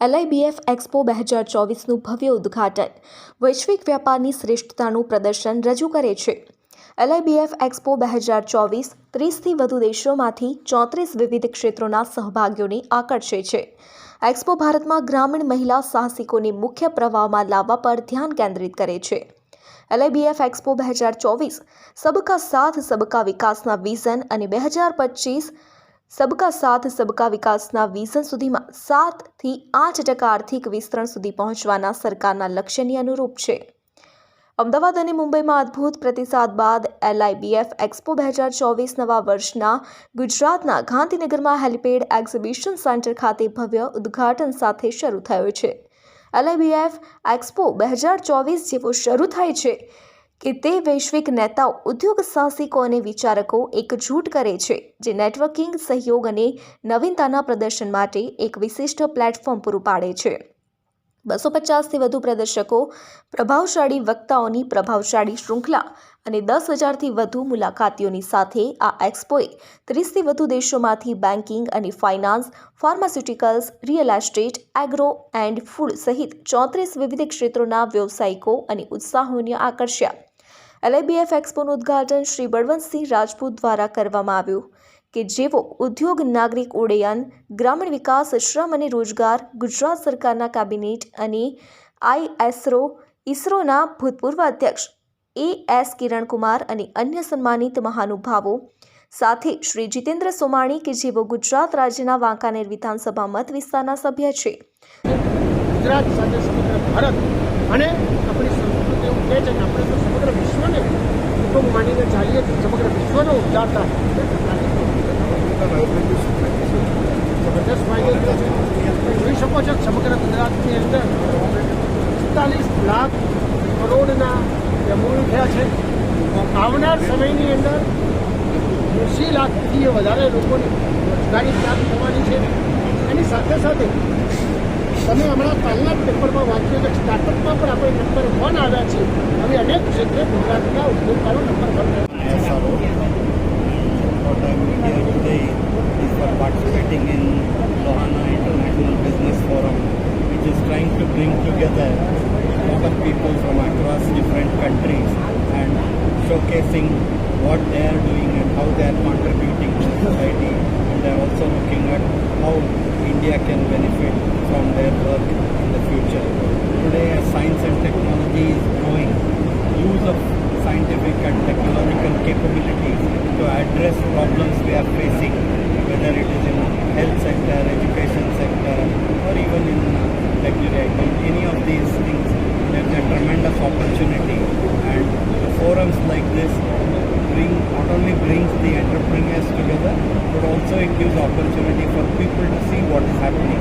એલઆઈબીએફ expo બે હજાર ચોવીસનું ભવ્ય ઉદ્ઘાટન. વૈશ્વિક વ્યાપારની શ્રેષ્ઠતાનું પ્રદર્શન રજૂ કરે છે. એલઆઈબીએફ એક્સપો બે હજાર ચોવીસ ત્રીસથી વધુ દેશોમાંથી ચોત્રીસ વિવિધ ક્ષેત્રોના સહભાગીઓને આકર્ષે છે. એક્સપો ભારતમાં ગ્રામીણ મહિલા સાહસિકોને મુખ્ય પ્રવાહમાં લાવવા પર ધ્યાન કેન્દ્રિત કરે છે. એલઆઈબીએફ એક્સપો બે હજાર ચોવીસ સબકા સાથ, સબકા વિકાસના વિઝન અને બે હજાર પચીસ સબકા સાથ, સબકા વિકાસના વિઝન સુધીમાં સાતથી આઠ ટકા આર્થિક વિસ્તરણ સુધી પહોંચવાના સરકારના લક્ષ્યની અનુરૂપ છે. અમદાવાદ અને મુંબઈમાં અદ્ભુત પ્રતિસાદ બાદ એલઆઈબીએફ એક્સપો બે હજાર ચોવીસ નવા વર્ષના ગુજરાતના ગાંધીનગરમાં હેલિપેડ એક્ઝિબિશન સેન્ટર ખાતે ભવ્ય ઉદ્ઘાટન સાથે શરૂ થયો છે. એલઆઈબીએફ એક્સપો બે હજાર ચોવીસ જેવો શરૂ થાય છે. કે તે વૈશ્વિક નેતાઓ, ઉદ્યોગ સાહસિકો અને વિચારકો એકજૂટ કરે છે, જે નેટવર્કિંગ સહયોગ અને નવીનતાના પ્રદર્શન માટે એક વિશિષ્ટ પ્લેટફોર્મ પૂરું પાડે છે. બસો પચાસથી વધુ પ્રદર્શકો, પ્રભાવશાળી વક્તાઓની પ્રભાવશાળી શૃંખલા અને દસ હજારથી વધુ મુલાકાતીઓની સાથે આ એક્સપોએ ત્રીસથી વધુ દેશોમાંથી બેન્કિંગ અને finance, pharmaceuticals, real estate, agro and food સહિત ચોત્રીસ વિવિધ ક્ષેત્રોના વ્યવસાયિકો અને ઉત્સાહોને આકર્ષ્યા. એલઆઈબીએફ એક્સપોનું ઉદ્ઘાટન શ્રી બળવંતસિંહ રાજપૂત દ્વારા કરવામાં આવ્યું કે જેઓ ઉદ્યોગ નાગરિક ઉડ્ડયન, ગ્રામીણ વિકાસ, શ્રમ અને રોજગાર, ગુજરાત સરકારના કેબિનેટ અને આઈએસરો ઇસરોના ભૂતપૂર્વ અધ્યક્ષ એ એસ કિરણકુમાર અને અન્ય સન્માનિત મહાનુભાવો સાથે શ્રી જીતેન્દ્ર સોમાણી કે જેઓ ગુજરાત રાજ્યના વાંકાનેર વિધાનસભા મત વિસ્તારના સભ્ય છે. ગુજરાત સાથે સમગ્ર ભારત અને આપણી એવું છે કે આપણે તો સમગ્ર વિશ્વને કુટુંબ માનીને ચાલીએ તો સમગ્ર વિશ્વનો ઉદ્ધારતા જબરદસ્ત ફાયદો છે જોઈ શકો છો, સમગ્ર ગુજરાતની અંદર પિસ્તાલીસ લાખ કરોડના મૂળ થયા છે. આવનાર સમયની અંદર એંસી લાખથી વધારે લોકોને રોજગારી પ્રાપ્ત થવાની છે. એની સાથે સાથે તમે હમણાં કાલના જ પેપરમાં ISRO for the today is for participating in the Lohana International Business Forum which is trying to bring together people from across different countries and showcasing what they are doing and how they are contributing to society and also looking at how India can benefit from their work in the future. Today as science and technology scientific and technological capabilities to address problems we are facing, whether it is in health sector, education sector, or even in uh, luxury items. Any of these things, there's a tremendous opportunity, and forums like this bring not only brings the entrepreneurs together, but also it gives opportunity for people to see what is happening